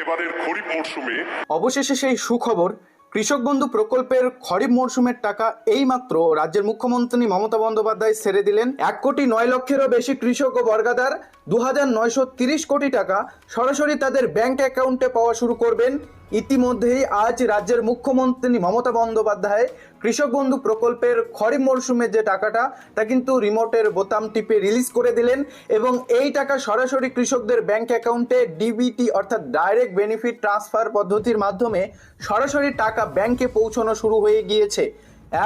এবারের খরিফ মরশুমে অবশেষে সেই সুখবর কৃষক বন্ধু প্রকল্পের খরিফ মরশুমের টাকা এইমাত্র রাজ্যের মুখ্যমন্ত্রী মমতা বন্দ্যোপাধ্যায় সেরে দিলেন। এক কোটি নয় লক্ষেরও বেশি কৃষক ও বর্গাদার দু কোটি টাকা সরাসরি তাদের ব্যাংক অ্যাকাউন্টে পাওয়া শুরু করবেন। ইতিমধ্যেই আজ রাজ্যের মুখ্যমন্ত্রী মমতা বন্দ্যোপাধ্যায় কৃষক বন্ধু প্রকল্পের খরিফ মরশুমের যে টাকাটা, তা কিন্তু রিমোটের বোতাম টিপে রিলিজ করে দিলেন এবং এই টাকা সরাসরি কৃষকদের ব্যাংক অ্যাকাউন্টে ডিবিটি অর্থাৎ ডাইরেক্ট বেনিফিট ট্রান্সফার পদ্ধতির মাধ্যমে সরাসরি টাকা ব্যাংকে পৌঁছানো শুরু হয়ে গিয়েছে।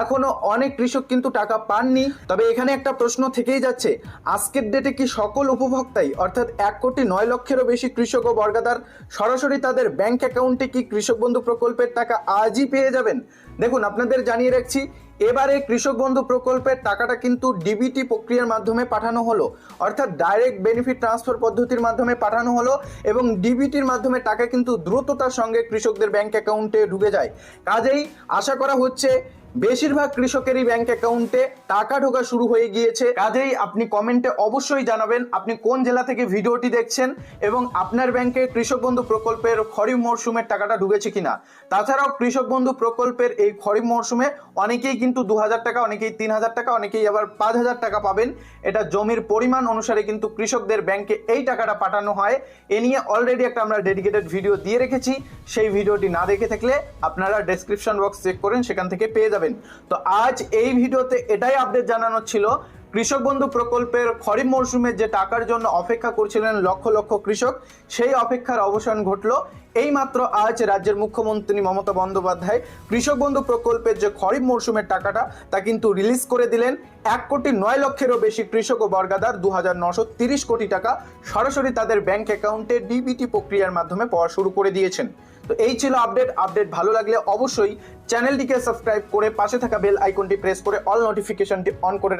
এখনও অনেক কৃষক কিন্তু টাকা পাননি, তবে এখানে একটা প্রশ্ন থেকেই যাচ্ছে। আজকের ডেটে কি সকল উপভোক্তাই, অর্থাৎ এক কোটি নয় লক্ষেরও বেশি কৃষক ও বর্গাদার সরাসরি তাদের ব্যাংক অ্যাকাউন্টে কি কৃষক বন্ধু প্রকল্পের টাকা আজই পেয়ে যাবেন? দেখুন, আপনাদের জানিয়ে রাখছি এবারে কৃষক বন্ধু প্রকল্পের টাকাটা কিন্তু ডিবিটি প্রক্রিয়ার মাধ্যমে পাঠানো হলো। অর্থাৎ ডাইরেক্ট বেনিফিট ট্রান্সফার পদ্ধতির মাধ্যমে পাঠানো হলো এবং ডিবিটির মাধ্যমে টাকা কিন্তু দ্রুততার সঙ্গে কৃষকদের ব্যাংক অ্যাকাউন্টে ঢুকে যায়। কাজেই আশা করা হচ্ছে বেশিরভাগ কৃষকেরই ব্যাংক অ্যাকাউন্টে টাকা ঢোকা শুরু হয়ে গিয়েছে। কাজেই আপনি কমেন্টে অবশ্যই জানাবেন আপনি কোন জেলা থেকে ভিডিওটি দেখছেন এবং আপনার ব্যাংকে কৃষক বন্ধু প্রকল্পের খরিফ মরশুমের টাকাটা ঢুকেছে কিনা। তাছাড়াও কৃষক বন্ধু প্রকল্পের এই খরিফ মরশুমে অনেকেই কিন্তু দু হাজার টাকা, অনেকেই তিন হাজার টাকা, অনেকেই আবার পাঁচ হাজার টাকা পাবেন। এটা জমির পরিমাণ অনুসারে কিন্তু কৃষকদের ব্যাংকে এই টাকাটা পাঠানো হয়। এ নিয়ে অলরেডি একটা আমরা ডেডিকেটেড ভিডিও দিয়ে রেখেছি। সেই ভিডিওটি না দেখে থাকলে আপনারা ডেসক্রিপশন বক্স চেক করেন, সেখান থেকে পেয়ে যাবেন। তো আজ এই ভিডিওতে এটাই আপডেট জানানোর ছিল। কৃষক বন্ধু প্রকল্পের খরিফ মরশুমের যে টাকার জন্য অপেক্ষা করছিলেন লক্ষ লক্ষ কৃষক, সেই অপেক্ষার অবসান ঘটলো। এইমাত্র আজ রাজ্যের মুখ্যমন্ত্রী মমতা বন্দ্যোপাধ্যায় কৃষক বন্ধু প্রকল্পের যে খরিফ মরশুমের টাকাটা, তা কিন্তু রিলিজ করে দিলেন। এক কোটি নয় লক্ষেরও বেশি কৃষক ও বর্গাদার দু হাজার কোটি টাকা সরাসরি তাদের ব্যাংক অ্যাকাউন্টে ডিবিটি প্রক্রিয়ার মাধ্যমে পাওয়া শুরু করে দিয়েছেন। তো এই ছিল আপডেট আপডেট ভালো লাগলে অবশ্যই চ্যানেলটিকে সাবস্ক্রাইব করে পাশে থাকা বেল আইকনটি প্রেস করে অল নোটিফিকেশনটি অন করে